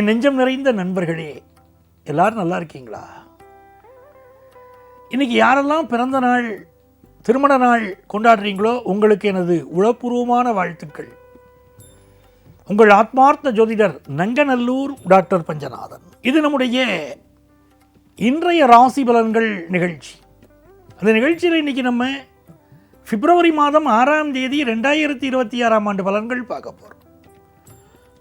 என் நெஞ்சம் நிறைந்த நண்பர்களே எல்லாரும் நல்லா இருக்கீங்களா? இன்னைக்கு யாரெல்லாம் பிறந்த நாள் திருமண நாள் கொண்டாடுறீங்களோ உங்களுக்கு எனது உளப்பூர்வமான வாழ்த்துக்கள். உங்கள் ஆத்மார்த்த ஜோதிடர் நங்கநல்லூர் டாக்டர் பஞ்சநாதன். இது நம்முடைய இன்றைய ராசி பலன்கள் நிகழ்ச்சி. அந்த நிகழ்ச்சியில் இன்னைக்கு நம்ம பிப்ரவரி மாதம் ஆறாம் தேதி ரெண்டாயிரத்தி இருபத்தி ஆறாம் ஆண்டு பலன்கள் பார்க்க போகிறோம்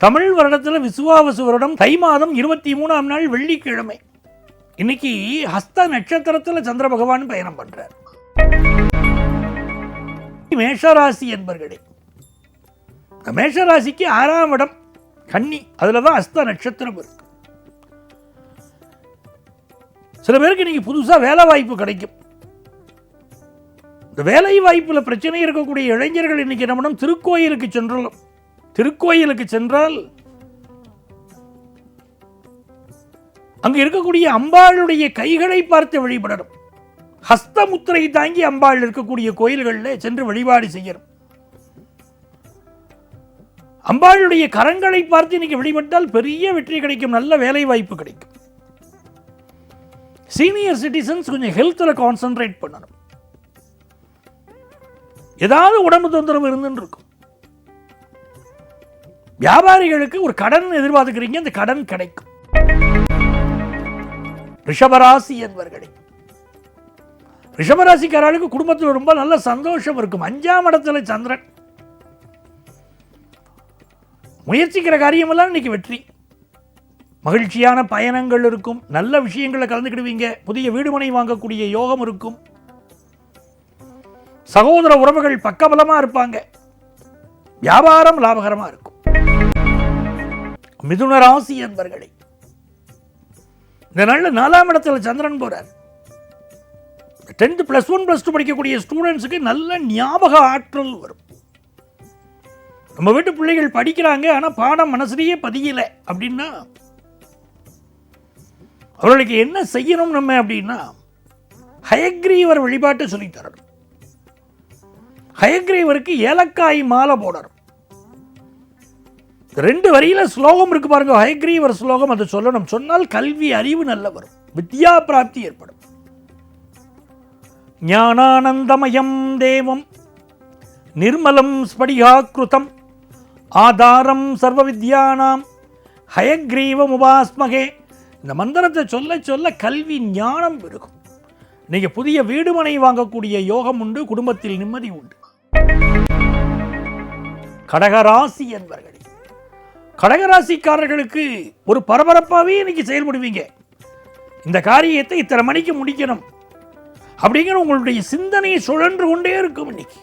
தமிழ் வருடத்தில் விசுவாவசு வருடம் தை மாதம் இருபத்தி மூணாம் நாள் வெள்ளிக்கிழமை. இன்னைக்கு ஹஸ்த நட்சத்திரத்தில் சந்திர பகவான் பயணம் பண்ணுறார் மேஷராசி என்பர்களே மேஷராசிக்கு ஆறாம் இடம் கன்னி அதில் தான் அஸ்த நட்சத்திரம் இருக்கு. சில பேருக்கு இன்னைக்கு புதுசாக வேலை வாய்ப்பு கிடைக்கும். இந்த வேலை வாய்ப்பில் பிரச்சனை இருக்கக்கூடிய இளைஞர்கள் இன்னைக்கு நம்மிடம் திருக்கோயிலுக்கு சென்றாலும் திருக்கோயிலுக்கு சென்றால் அங்கு இருக்கக்கூடிய அம்பாளுடைய கைகளை பார்த்து வழிபடணும். ஹஸ்தமுத்திரை தாங்கி அம்பாள் இருக்கக்கூடிய கோயில்களில் சென்று வழிபாடு செய்யணும். அம்பாளுடைய கரங்களை பார்த்து இன்னைக்கு வழிபட்டால் பெரிய வெற்றி கிடைக்கும் நல்ல வேலை வாய்ப்பு கிடைக்கும். சீனியர் சிட்டிசன்ஸ் கொஞ்சம் ஹெல்த்தில் கான்சென்ட்ரேட் பண்ணணும். ஏதாவது உடம்பு தொந்தரவு இருந்துன்னு இருக்கும். வியாபாரிகளுக்கு ஒரு கடன் எதிர்பார்த்துக்கிறீங்க அந்த கடன் கிடைக்கும். ரிஷபராசி என்பர்களே ரிஷபராசிக்காரர்களுக்கு குடும்பத்தில் ரொம்ப நல்ல சந்தோஷம் இருக்கும். அஞ்சாம் இடத்துல சந்திரன். முயற்சிக்கிற காரியமெல்லாம் இன்னைக்கு வெற்றி. மகிழ்ச்சியான பயணங்கள் இருக்கும். நல்ல விஷயங்களை கலந்துக்கிடுவீங்க. புதிய வீடுமனை வாங்கக்கூடிய யோகம் இருக்கும். சகோதர உறவுகள் பக்கபலமாக இருப்பாங்க. வியாபாரம் லாபகரமா இருக்கும். மிதுன ராசி என்பர்களை. இந்த நாளில் நாலாம் இடத்துல சந்திரன் போகிறார் tenth plus one plus two படிக்கக்கூடிய ஸ்டூடெண்ட்ஸுக்கு நல்ல ஞாபக ஆற்றல் வரும். நம்ம வீட்டு பிள்ளைகள் படிக்கிறாங்க ஆனால் பாடம் மனசுலேயே பதியலை அப்படின்னா அவர்களுக்கு என்ன செய்யணும் நம்ம அப்படின்னா ஹயக்ரீவர் வழிபாட்டை சொல்லித்தரணும். ஹயக்ரீவருக்கு ஏலக்காய் மாலை போடணும். ரெண்டு வரியில ஸ்லோகம் இருக்கு பாருங்க. ஹயக்ரீவர் ஸ்லோகம் அதை சொல்லணும். சொன்னால் கல்வி அறிவு நல்ல வரும் வித்யா பிராப்தி ஏற்படும். ஞானானந்தமயம் தேவம். நிர்மலம் ஸ்படிகாக்கிருதம் ஆதாரம் சர்வ வித்யானாம் ஹயக்ரீவம் உபாஸ்மகே. இந்த மந்திரத்தை சொல்ல சொல்ல கல்வி ஞானம் பெருகும். நீங்கள் புதிய வீடுமனை வாங்கக்கூடிய யோகம் உண்டு குடும்பத்தில் நிம்மதி உண்டு. கடகராசி என்பவர்கள் கடகராசிக்காரர்களுக்கு ஒரு பரபரப்பாகவே இன்னைக்கு செயல்படுவீங்க இந்த காரியத்தை இத்தனை மணிக்கு முடிக்கணும். அப்படிங்கிற உங்களுடைய சிந்தனை சுழன்று கொண்டே இருக்கும் இன்னைக்கு.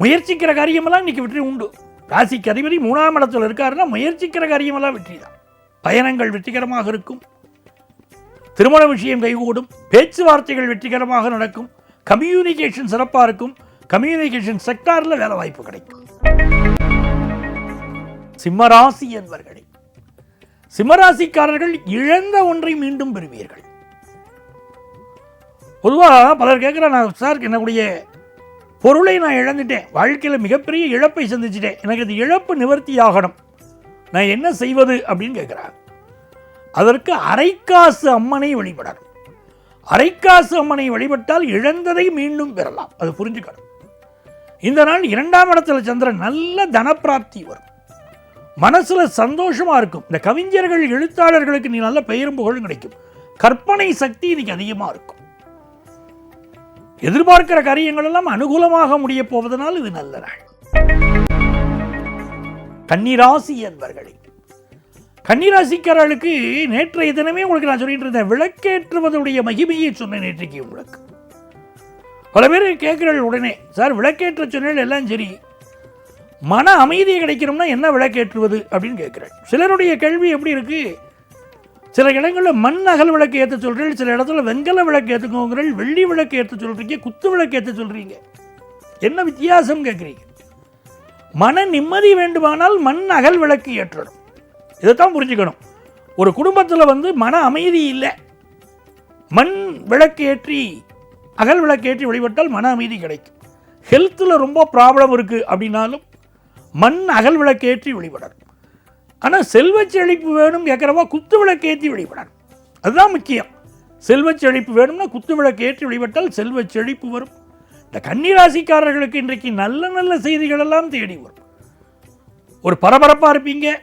முயற்சிக்கிற காரியமெல்லாம் இன்னைக்கு வெற்றி உண்டு. ராசிக்கு அதிபதி மூணாம் இடத்தில் இருக்காருன்னா முயற்சிக்கிற காரியமெல்லாம் வெற்றி தான். பயணங்கள் வெற்றிகரமாக இருக்கும். திருமண விஷயம் கைகூடும். பேச்சுவார்த்தைகள் வெற்றிகரமாக நடக்கும். கம்யூனிகேஷன் சிறப்பாக இருக்கும். கம்யூனிகேஷன் செக்டாரில் வேலை வாய்ப்பு கிடைக்கும். சிம்மராசி என்பர்களே சிம்மராசிக்காரர்கள் இழந்த ஒன்றை மீண்டும் பெறுவீர்கள். பொதுவாக பலர் கேட்குற நான் சார் என்னுடைய பொருளை நான் இழந்துட்டேன். வாழ்க்கையில் மிகப்பெரிய இழப்பை சந்திச்சிட்டேன். எனக்கு அது இழப்பு நிவர்த்தி ஆகணும். நான் என்ன செய்வது அப்படின்னு கேட்குறாங்க அதற்கு அரைக்காசு அம்மனை வழிபடணும். அரைக்காசு அம்மனை வழிபட்டால் இழந்ததை மீண்டும் பெறலாம். அது புரிஞ்சுக்கணும். இந்த நாள் இரண்டாம் இடத்துல சந்திரன் நல்ல தனப்பிராப்தி வரும். மனசுல சந்தோஷமா இருக்கும். இந்த கவிஞர்கள் எழுத்தாளர்களுக்கு நீ நல்ல பெயரும் புகழும் கிடைக்கும். கற்பனை சக்தி இன்னைக்கு அதிகமா இருக்கும். எதிர்பார்க்கிற காரியங்கள் எல்லாம் அனுகூலமாக முடிய போவதனால் இது நல்ல நாள். கன்னிராசி என்பர்களே கன்னிராசிக்காரர்களுக்கு நேற்றைய தினமே உங்களுக்கு நான் சொல்லிட்டு இருந்தேன் விளக்கேற்றுவதுடைய மகிமையை சொன்னேன் நேற்றைக்கு உங்களுக்கு. பல பேர் கேட்கிறார்கள் உடனே சார் விளக்கேற்ற சொன்னால் எல்லாம் சரி. மன அமைதி கிடைக்கணும்னா என்ன விளக்கேற்றுவது அப்படின்னு கேட்குறேன் சிலருடைய கேள்வி எப்படி இருக்குது சில இடங்களில் மண் அகல் விளக்கு ஏற்ற சொல்கிறீர்கள் சில இடத்துல வெங்கல விளக்கு ஏற்றுக்கோங்கிறீர்கள் வெள்ளி விளக்கு ஏற்ற சொல்கிறீங்க குத்து விளக்கு ஏற்ற சொல்கிறீங்க என்ன வித்தியாசம் கேட்குறீங்க? மன நிம்மதி வேண்டுமானால் மண் அகல் விளக்கு ஏற்றணும். இதைத்தான் புரிஞ்சுக்கணும். ஒரு குடும்பத்தில் வந்து மன அமைதி இல்லை. மண் விளக்கு ஏற்றி அகல் விளக்கு ஏற்றி வழிபட்டால் மன அமைதி கிடைக்கும். ஹெல்த்தில் ரொம்ப ப்ராப்ளம் இருக்குது அப்படின்னாலும் மண் அகல் விளக்கு ஏற்றி வழிபடணும். ஆனால் செல்வச் செழிப்பு வேணும் கேட்குறவா குத்து விளக்கு ஏற்றி வழிபடணும். அதுதான் முக்கியம். செல்வச் செழிப்பு வேணும்னா குத்து விளக்கு ஏற்றி வழிபட்டால் செல்வச் செழிப்பு வரும். இந்த கன்னிராசிக்காரர்களுக்கு இன்றைக்கு நல்ல நல்ல செய்திகள் எல்லாம் தேடி வரும். ஒரு பரபரப்பாக இருப்பீங்க.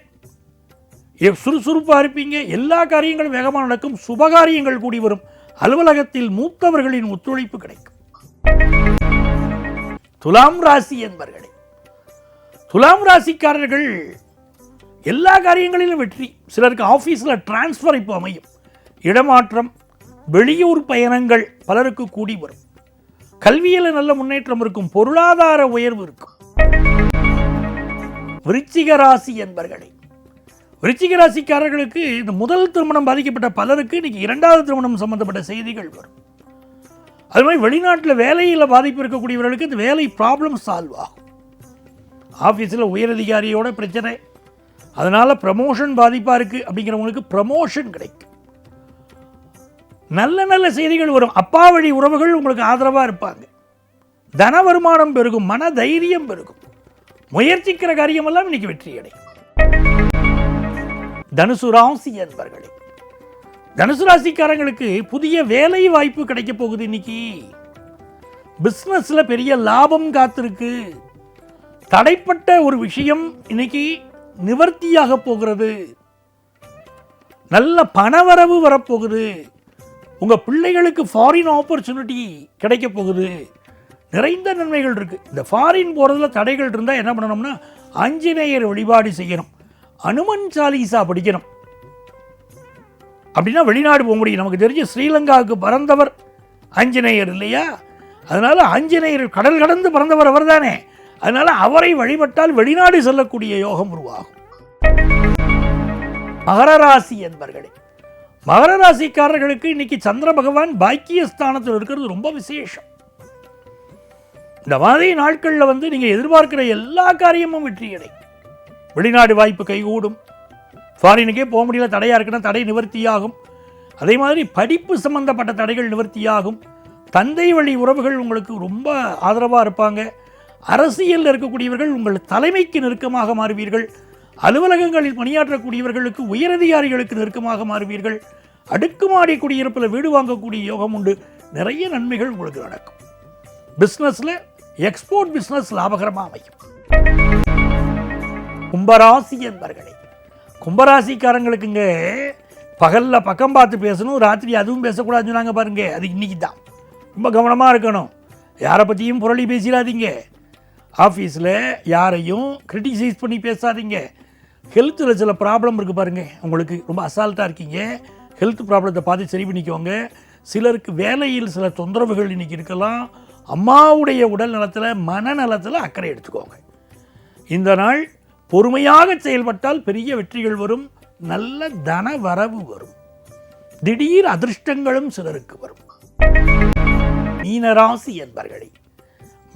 எ- சுறுசுறுப்பாக இருப்பீங்க. எல்லா காரியங்களும் வேகமாக நடக்கும். சுபகாரியங்கள் கூடி வரும். அலுவலகத்தில் மூத்தவர்களின் ஒத்துழைப்பு கிடைக்கும். துலாம் ராசி என்பர்களே துலாம் ராசிக்காரர்கள் எல்லா காரியங்களிலும் வெற்றி. சிலருக்கு ஆஃபீஸில் டிரான்ஸ்ஃபர் இப்போ அமையும். இடமாற்றம் வெளியூர் பயணங்கள் பலருக்கு கூடி வரும். கல்வியில் நல்ல முன்னேற்றம் இருக்கும். பொருளாதார உயர்வு இருக்கும். விருச்சிக ராசி என்பர்களே விருச்சிக ராசிக்காரர்களுக்கு இந்த முதல் திருமணம் பாதிக்கப்பட்ட பலருக்கு இன்னைக்கு இரண்டாவது திருமணம் சம்பந்தப்பட்ட செய்திகள் வரும். அது மாதிரி வெளிநாட்டில் வேலையில் பாதிப்பு இருக்கக்கூடியவர்களுக்கு இந்த வேலை ப்ராப்ளம் சால்வ் ஆகும். ஆஃபீஸில் உயரதிகாரியோட பிரச்சனை. அதனால் ப்ரமோஷன் பாதிப்பாக இருக்குது அப்படிங்கிறவங்களுக்கு ப்ரமோஷன் கிடைக்கும். நல்ல நல்ல செய்திகள் வரும். அப்பா வழி உறவுகள் உங்களுக்கு ஆதரவாக இருப்பாங்க. தன வருமானம் பெருகும் மன தைரியம் பெருகும். முயற்சிக்கிற காரியமெல்லாம் இன்னைக்கு வெற்றி அடையும். தனுசு ராசி என்பர்களே தனுசு ராசிக்காரங்களுக்கு புதிய வேலை வாய்ப்பு கிடைக்க போகுது இன்னைக்கு. பிஸ்னஸில் பெரிய லாபம் காத்திருக்கு. தடைப்பட்ட ஒரு விஷயம் இன்னைக்கு நிவர்த்தியாக போகிறது. நல்ல பணவரவு வரப்போகுது. உங்கள் பிள்ளைகளுக்கு ஃபாரின் ஆப்பர்ச்சுனிட்டி கிடைக்க போகுது. நிறைந்த நன்மைகள் இருக்குது இந்த ஃபாரின் போகிறதுல தடைகள் இருந்தால் என்ன பண்ணணும்னா ஆஞ்சநேயர் வழிபாடு செய்யணும். அனுமன் சாலிசா படிக்கணும். அப்படின்னா வெளிநாடு போக முடியும். நமக்கு தெரிஞ்சு ஸ்ரீலங்காவுக்கு பிறந்தவர் ஆஞ்சநேயர் இல்லையா? அதனால் ஆஞ்சநேயர் கடல் கடந்து பிறந்தவர் அவர்தானே. அதனால அவரை வழிபட்டால் வெளிநாடு செல்லக்கூடிய யோகம் உருவாகும். மகர ராசி என்பர்களே மகர ராசிக்காரர்களுக்கு இன்னைக்கு சந்திர பகவான் பாக்கியஸ்தானத்தில் இருக்கிறது ரொம்ப விசேஷம். இந்த மாதிரி நாட்களில் வந்து நீங்கள் எதிர்பார்க்கிற எல்லா காரியமும் வெற்றி கிடைக்கும் வெளிநாடு வாய்ப்பு கைகூடும். ஃபாரினுக்கே போக முடியல தடையாக இருக்குன்னா தடை நிவர்த்தியாகும். அதே மாதிரி படிப்பு சம்பந்தப்பட்ட தடைகள் நிவர்த்தியாகும். தந்தை வழி உறவுகள் உங்களுக்கு ரொம்ப ஆதரவாக இருப்பாங்க. அரசியலில் இருக்கக்கூடியவர்கள் உங்கள் தலைமைக்கு நெருக்கமாக மாறுவீர்கள். அலுவலகங்களில் பணியாற்றக்கூடியவர்களுக்கு உயரதிகாரிகளுக்கு நெருக்கமாக மாறுவீர்கள். அடுக்குமாடி குடியிருப்பில் வீடு வாங்கக்கூடிய யோகம் உண்டு. நிறைய நன்மைகள் உங்களுக்கு நடக்கும். பிஸ்னஸில் எக்ஸ்போர்ட் பிஸ்னஸ் லாபகரமாக அமையும். கும்பராசி என்பர்களே கும்பராசிக்காரங்களுக்குங்க பகலில் பக்கம் பார்த்து பேசணும் ராத்திரி அதுவும் பேசக்கூடாதுன்னு சொன்னாங்க பாருங்க. அது இன்னைக்கு தான் ரொம்ப கவனமாக இருக்கணும். யாரை பற்றியும் புரளி பேசிடாதீங்க. ஆஃபீஸில் யாரையும் கிரிட்டிசைஸ் பண்ணி பேசாதீங்க. ஹெல்த்தில் சில ப்ராப்ளம் இருக்குது பாருங்கள் உங்களுக்கு ரொம்ப அசால்ட்டாக இருக்கீங்க. ஹெல்த் ப்ராப்ளத்தை பார்த்து சரி பண்ணிக்கோங்க. சிலருக்கு வேலையில் சில தொந்தரவுகள் இன்றைக்கி இருக்கலாம். அம்மாவுடைய உடல் நலத்தில் மனநலத்தில் அக்கறை எடுத்துக்கோங்க. இந்த நாள் பொறுமையாக செயல்பட்டால் பெரிய வெற்றிகள் வரும். நல்ல தன வரவு வரும். திடீர் அதிர்ஷ்டங்களும் சிலருக்கு வரும். மீனராசி என்பர்களே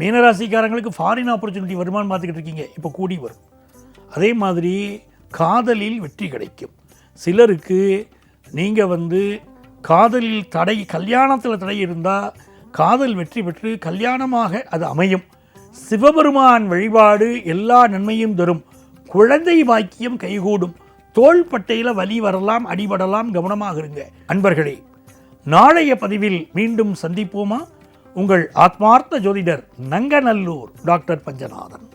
மீனராசிக்காரங்களுக்கு ஃபாரின் ஆப்பர்ச்சுனிட்டி வருமானம் பார்த்துக்கிட்டு இருக்கீங்க. இப்போ கூடி வரும். அதே மாதிரி காதலில் வெற்றி கிடைக்கும். சிலருக்கு நீங்கள் வந்து காதலில் தடை கல்யாணத்தில் தடை இருந்தால் காதல் வெற்றி பெற்று கல்யாணமாக அது அமையும். சிவபெருமான் வழிபாடு எல்லா நன்மையும் தரும். குழந்தை பாக்கியம் கைகூடும். தோள்பட்டையில் வலி வரலாம் அடிபடலாம் கவனமாக இருங்க. அன்பர்களே நாளைய பதிவில் மீண்டும் சந்திப்போமா? உங்கள் ஆத்மார்த்த ஜோதிடர் நங்கநல்லூர் டாக்டர் பஞ்சநாதன்.